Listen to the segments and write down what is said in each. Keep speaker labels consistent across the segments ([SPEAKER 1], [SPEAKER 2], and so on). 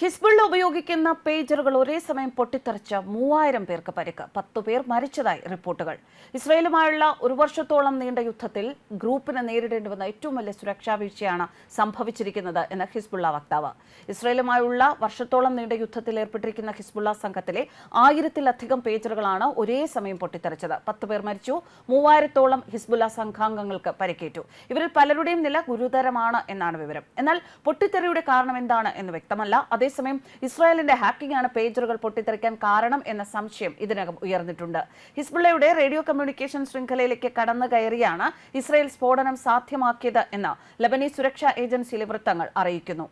[SPEAKER 1] Hezbollah ഉപയോഗിക്കുന്ന പേജറുകൾ ഒരേ സമയം പൊട്ടിത്തെറിച്ച മൂവായിരം പേർക്ക് പരിക്ക്. പത്തു പേർ മരിച്ചതായി റിപ്പോർട്ടുകൾ. ഇസ്രയേലുമായുള്ള ഒരു വർഷത്തോളം നീണ്ട യുദ്ധത്തിൽ ഗ്രൂപ്പിനെ നേരിടേണ്ടി വന്ന ഏറ്റവും വലിയ സുരക്ഷാ വീഴ്ചയാണ് സംഭവിച്ചിരിക്കുന്നത് എന്ന് ഹിസ്ബുള്ള വക്താവ്. ഇസ്രയേലുമായുള്ള വർഷത്തോളം നീണ്ട യുദ്ധത്തിൽ ഏർപ്പെട്ടിരിക്കുന്ന ഹിസ്ബുള്ള സംഘത്തിലെ ആയിരത്തിലധികം പേജറുകളാണ് ഒരേ സമയം പൊട്ടിത്തെറിച്ചത്. പത്ത് പേർ മരിച്ചു മൂവായിരത്തോളം ഹിസ്ബുള്ള സംഘാംഗങ്ങൾക്ക് പരിക്കേറ്റു. ഇവരിൽ പലരുടെയും നില ഗുരുതരമാണ് എന്നാണ് വിവരം. എന്നാൽ പൊട്ടിത്തെറിയുടെ കാരണം എന്താണ് എന്ന് വ്യക്തമല്ല. അതേസമയം ഇസ്രായേലിന്റെ ഹാക്കിംഗ് ആണ് പേജറുകൾ പൊട്ടിത്തെറിക്കാൻ കാരണം എന്ന സംശയം ഇതിനകം ഉയർന്നിട്ടുണ്ട്. ഹിസ്ബുള്ളയുടെ റേഡിയോ കമ്മ്യൂണിക്കേഷൻ ശൃംഖലയിലേക്ക് കടന്നു കയറിയാണ് ഇസ്രായേൽ സ്ഫോടനം സാധ്യമാക്കിയത് എന്ന് ലബനീസ് സുരക്ഷാ ഏജൻസിയിലെ വൃത്തങ്ങൾ അറിയിക്കുന്നു.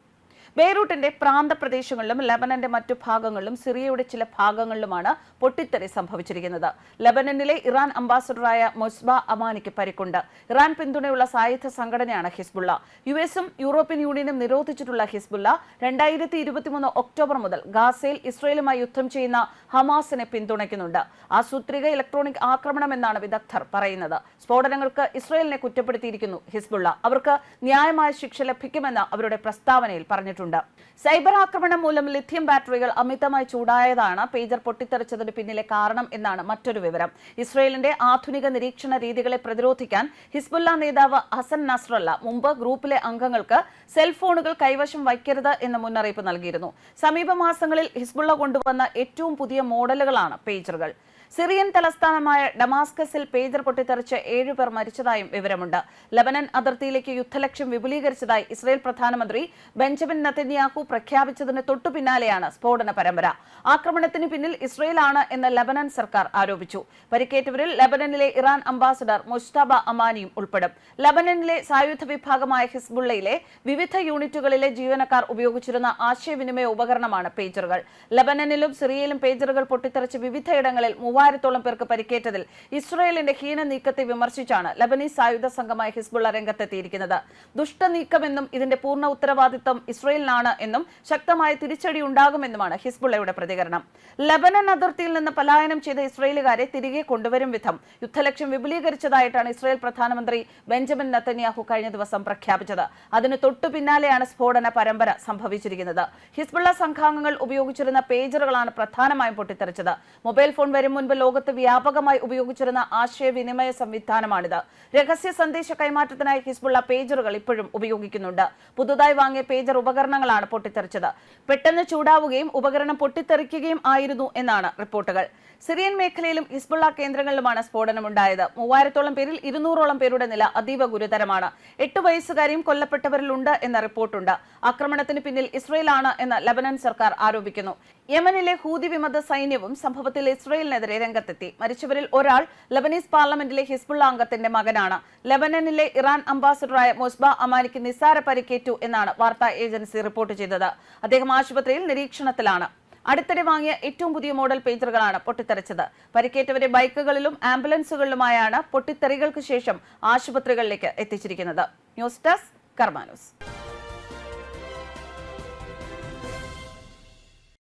[SPEAKER 1] ബെയ്റൂട്ടിന്റെ പ്രാന്തപ്രദേശങ്ങളിലും ലബനന്റെ മറ്റു ഭാഗങ്ങളിലും സിറിയയുടെ ചില ഭാഗങ്ങളിലുമാണ് പൊട്ടിത്തെറി സംഭവിച്ചിരിക്കുന്നത്. ലബനനിലെ ഇറാൻ അംബാസഡറായ മൊസ്ബ അമാനിക്ക് പരിക്കുണ്ട്. ഇറാൻ പിന്തുണയുള്ള സായുധ സംഘടനയാണ് ഹിസ്ബുള്ള. യു എസും യൂറോപ്യൻ യൂണിയനും നിരോധിച്ചിട്ടുള്ള ഹിസ്ബുള്ള രണ്ടായിരത്തി ഇരുപത്തിമൂന്ന് ഒക്ടോബർ മുതൽ ഗാസയിൽ ഇസ്രയേലുമായി യുദ്ധം ചെയ്യുന്ന ഹമാസിനെ പിന്തുണയ്ക്കുന്നുണ്ട്. ആസൂത്രിക ഇലക്ട്രോണിക് ആക്രമണം എന്നാണ് വിദഗ്ധർ പറയുന്നത്. സ്ഫോടനങ്ങൾക്ക് ഇസ്രയേലിനെ കുറ്റപ്പെടുത്തിയിരിക്കുന്നു ഹിസ്ബുള്ള. അവർക്ക് ന്യായമായ ശിക്ഷ ലഭിക്കുമെന്ന് അവരുടെ പ്രസ്താവനയിൽ പറഞ്ഞിട്ടുണ്ട്. സൈബർ ആക്രമണം മൂലം ലിഥിയം ബാറ്ററികൾ അമിതമായി ചൂടായതാണ്. പേജർ പൊട്ടിത്തെറിച്ചതിന് പിന്നിലെ കാരണം എന്നാണ് മറ്റൊരു വിവരം. ഇസ്രയേലിന്റെ ആധുനിക നിരീക്ഷണ രീതികളെ പ്രതിരോധിക്കാൻ ഹിസ്ബുല്ല നേതാവ് ഹസൻ നസ്രല്ല മുമ്പ് ഗ്രൂപ്പിലെ അംഗങ്ങൾക്ക് സെൽഫോണുകൾ കൈവശം വയ്ക്കരുത് എന്ന മുന്നറിയിപ്പ് നൽകിയിരുന്നു. സമീപ മാസങ്ങളിൽ ഹിസ്ബുള്ള കൊണ്ടുവന്ന ഏറ്റവും പുതിയ മോഡലുകളാണ് പേജറുകൾ. സിറിയൻ തലസ്ഥാനമായ ഡമാസ്കസിൽ പേജർ പൊട്ടിത്തെറിച്ച് ഏഴുപേർ മരിച്ചതായും വിവരമുണ്ട്. ലബനൻ അതിർത്തിയിലേക്ക് യുദ്ധലക്ഷ്യം വിപുലീകരിച്ചതായി ഇസ്രയേൽ പ്രധാനമന്ത്രി ബെഞ്ചമിൻ നത്തന്യാഹു പ്രഖ്യാപിച്ചതിന് തൊട്ടു പിന്നാലെയാണ് സ്ഫോടന പരമ്പര. ആക്രമണത്തിന് പിന്നിൽ ഇസ്രയേലാണ് എന്ന് ലബനൻ സർക്കാർ ആരോപിച്ചു. പരിക്കേറ്റവരിൽ ലബനനിലെ ഇറാൻ അംബാസഡർ മുസ്താബ അമാനിയും ഉൾപ്പെടും. ലബനനിലെ സായുധ വിഭാഗമായ ഹിസ്ബുള്ളയിലെ വിവിധ യൂണിറ്റുകളിലെ ജീവനക്കാർ ഉപയോഗിച്ചിരുന്ന ആശയവിനിമയ ഉപകരണമാണ് പേജറുകൾ. ലബനനിലും സിറിയയിലും പേജറുകൾ പൊട്ടിത്തെറിച്ച് വിവിധയിടങ്ങളിൽ മൂവായിരത്തോളം പേർക്ക് പരിക്കേറ്റതിൽ ഇസ്രയേലിന്റെ ഹീന നീക്കത്തെ വിമർശിച്ചാണ് ലബനീസ് സായുധ സംഘമായ ഹിസ്ബുള്ള രംഗത്തെത്തിയിരിക്കുന്നത്. ദുഷ്ടനീക്കമെന്നും ഇതിന്റെ പൂർണ ഉത്തരവാദിത്തം ഇസ്രയേലിനാണ് എന്നും ശക്തമായ തിരിച്ചടി ഉണ്ടാകുമെന്നുമാണ് ഹിസ്ബുള്ളയുടെ പ്രതികരണം. ലബനൻ അതിർത്തിയിൽ നിന്ന് പലായനം ചെയ്ത ഇസ്രയേലുകാരെ തിരികെ കൊണ്ടുവരും വിധം യുദ്ധലക്ഷ്യം വിപുലീകരിച്ചതായിട്ടാണ് ഇസ്രയേൽ പ്രധാനമന്ത്രി ബെഞ്ചമിൻ നത്തന്യാഹു കഴിഞ്ഞ ദിവസം പ്രഖ്യാപിച്ചത്. അതിന് തൊട്ടു പിന്നാലെയാണ് സ്ഫോടന പരമ്പര സംഭവിച്ചിരിക്കുന്നത്. ഹിസ്ബുള്ള സംഘാംഗങ്ങൾ ഉപയോഗിച്ചിരുന്ന പേജറുകളാണ് പ്രധാനമായും പൊട്ടിത്തെറിച്ചത്. മൊബൈൽ ഫോൺ വരും മുൻപ് ലോകത്ത് വ്യാപകമായി ഉപയോഗിച്ചിരുന്ന ആശയവിനിമയ സംവിധാനമാണിത്. രഹസ്യ സന്ദേശ കൈമാറ്റത്തിനായി ഹിസ്ബുള്ള പേജറുകൾ ഇപ്പോഴും ഉപയോഗിക്കുന്നുണ്ട്. പുതുതായി വാങ്ങിയ പേജർ ഉപകരണങ്ങളാണ് പൊട്ടിത്തെറിച്ചത്. പെട്ടെന്ന് ചൂടാവുകയും ഉപകരണം പൊട്ടിത്തെറിക്കുകയും ആയിരുന്നു എന്നാണ് റിപ്പോർട്ടുകൾ. സിറിയൻ മേഖലയിലും ഹിസ്ബുള്ള കേന്ദ്രങ്ങളിലുമാണ് സ്ഫോടനമുണ്ടായത്. മൂവായിരത്തോളം പേരിൽ ഇരുന്നൂറോളം പേരുടെ നില അതീവ ഗുരുതരമാണ്. എട്ട് വയസ്സുകാരിയും കൊല്ലപ്പെട്ടവരിലുണ്ട് എന്ന റിപ്പോർട്ടുണ്ട്. ആക്രമണത്തിന് പിന്നിൽ ഇസ്രയേലാണ് എന്ന് ലബനൻ സർക്കാർ ആരോപിക്കുന്നു. യമനിലെ ഹൂതി വിമത സൈന്യവും സംഭവത്തിൽ ഇസ്രയേലിനെതിരെ രംഗത്തെത്തി. മരിച്ചവരിൽ ഒരാൾ ലബനീസ് പാർലമെന്റിലെ ഹിസ്ബുള്ള അംഗത്തിന്റെ മകനാണ്. ലബനനിലെ ഇറാൻ അംബാസഡറായ മൊസ്ബ അമാനിക്ക് നിസ്സാര പരിക്കേറ്റു എന്നാണ് വാർത്താ ഏജൻസി റിപ്പോർട്ട് ചെയ്തത്. അദ്ദേഹം ആശുപത്രിയിൽ നിരീക്ഷണത്തിലാണ്. അടുത്തിടെ വാങ്ങിയ ഏറ്റവും പുതിയ മോഡൽ പേജറുകളാണ് പൊട്ടിത്തെറിച്ചത്. പരിക്കേറ്റവരെ ബൈക്കുകളിലും ആംബുലൻസുകളിലുമായാണ് പൊട്ടിത്തെറികൾക്ക് ശേഷം ആശുപത്രികളിലേക്ക് എത്തിച്ചിരിക്കുന്നത്. News desk കർമാനൂസ്